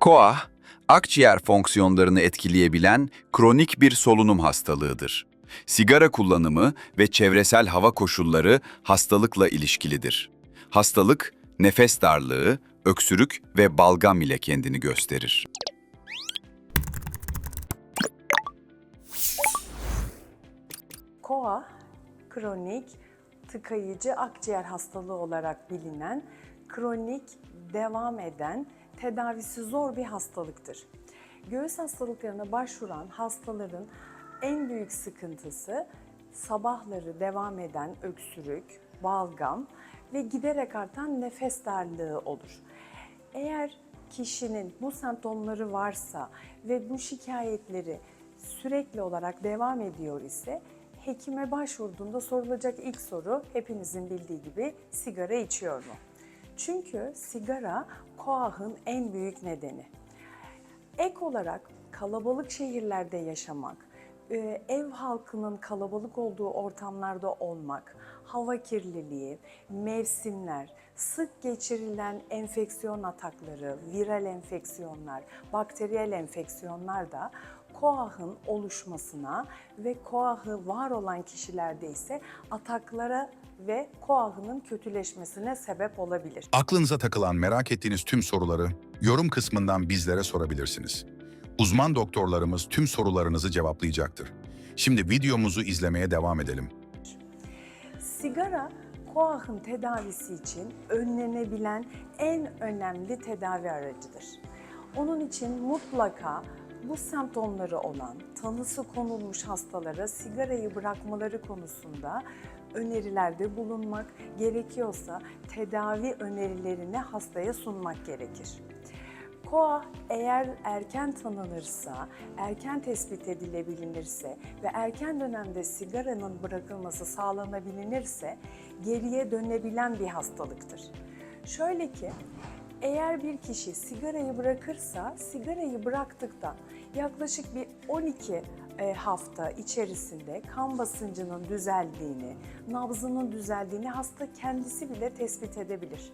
KOAH, akciğer fonksiyonlarını etkileyebilen kronik bir solunum hastalığıdır. Sigara kullanımı ve çevresel hava koşulları hastalıkla ilişkilidir. Hastalık, nefes darlığı, öksürük ve balgam ile kendini gösterir. KOA, kronik tıkayıcı akciğer hastalığı olarak bilinen, kronik devam eden, tedavisi zor bir hastalıktır. Göğüs hastalıklarına başvuran hastaların en büyük sıkıntısı sabahları devam eden öksürük, balgam ve giderek artan nefes darlığı olur. Eğer kişinin bu semptomları varsa ve bu şikayetleri sürekli olarak devam ediyor ise hekime başvurduğunda sorulacak ilk soru hepinizin bildiği gibi sigara içiyor mu? Çünkü sigara koahın en büyük nedeni. Ek olarak kalabalık şehirlerde yaşamak, e, ev halkının kalabalık olduğu ortamlarda olmak, hava kirliliği, mevsimler, sık geçirilen enfeksiyon atakları, viral enfeksiyonlar, bakteriyel enfeksiyonlar da koahın oluşmasına ve koahı var olan kişilerde ise ataklara ve koahının kötüleşmesine sebep olabilir. Aklınıza takılan merak ettiğiniz tüm soruları yorum kısmından bizlere sorabilirsiniz. Uzman doktorlarımız tüm sorularınızı cevaplayacaktır. Şimdi videomuzu izlemeye devam edelim. Sigara koahın tedavisi için önlenebilen en önemli tedavi aracıdır. Onun için mutlaka bu semptomları olan, tanısı konulmuş hastalara sigarayı bırakmaları konusunda önerilerde bulunmak, gerekiyorsa tedavi önerilerini hastaya sunmak gerekir. KOA eğer erken tanınırsa, erken tespit edilebilinirse ve erken dönemde sigaranın bırakılması sağlanabilinirse geriye dönebilen bir hastalıktır. Şöyle ki eğer bir kişi sigarayı bırakırsa sigarayı bıraktıktan yaklaşık bir 12 e, hafta içerisinde kan basıncının düzeldiğini, nabzının düzeldiğini hasta kendisi bile tespit edebilir.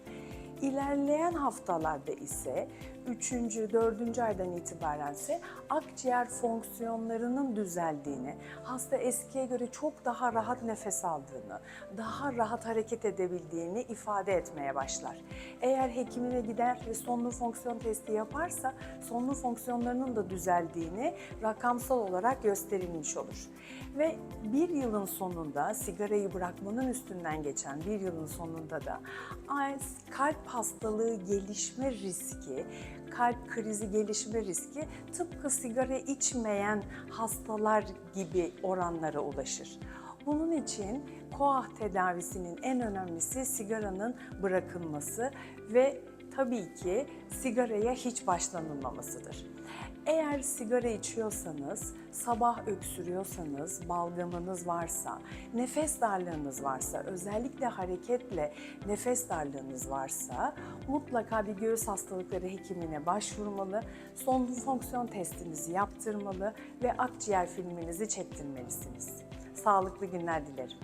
İlerleyen haftalarda ise 3. 4. aydan itibaren ise akciğer fonksiyonlarının düzeldiğini, hasta eskiye göre çok daha rahat nefes aldığını, daha rahat hareket edebildiğini ifade etmeye başlar. Eğer hekimine gider ve solunum fonksiyon testi yaparsa solunum fonksiyonlarının da düzeldiğini rakamsal olarak gösterilmiş olur. Ve bir yılın sonunda sigarayı bırakmanın üstünden geçen bir yılın sonunda da kalp hastalığı gelişme riski, kalp krizi gelişme riski tıpkı sigara içmeyen hastalar gibi oranlara ulaşır. Bunun için koah tedavisinin en önemlisi sigaranın bırakılması ve tabii ki sigaraya hiç başlanılmamasıdır. Eğer sigara içiyorsanız, sabah öksürüyorsanız, balgamınız varsa, nefes darlığınız varsa, özellikle hareketle nefes darlığınız varsa mutlaka bir göğüs hastalıkları hekimine başvurmalı, solunum fonksiyon testinizi yaptırmalı ve akciğer filminizi çektirmelisiniz. Sağlıklı günler dilerim.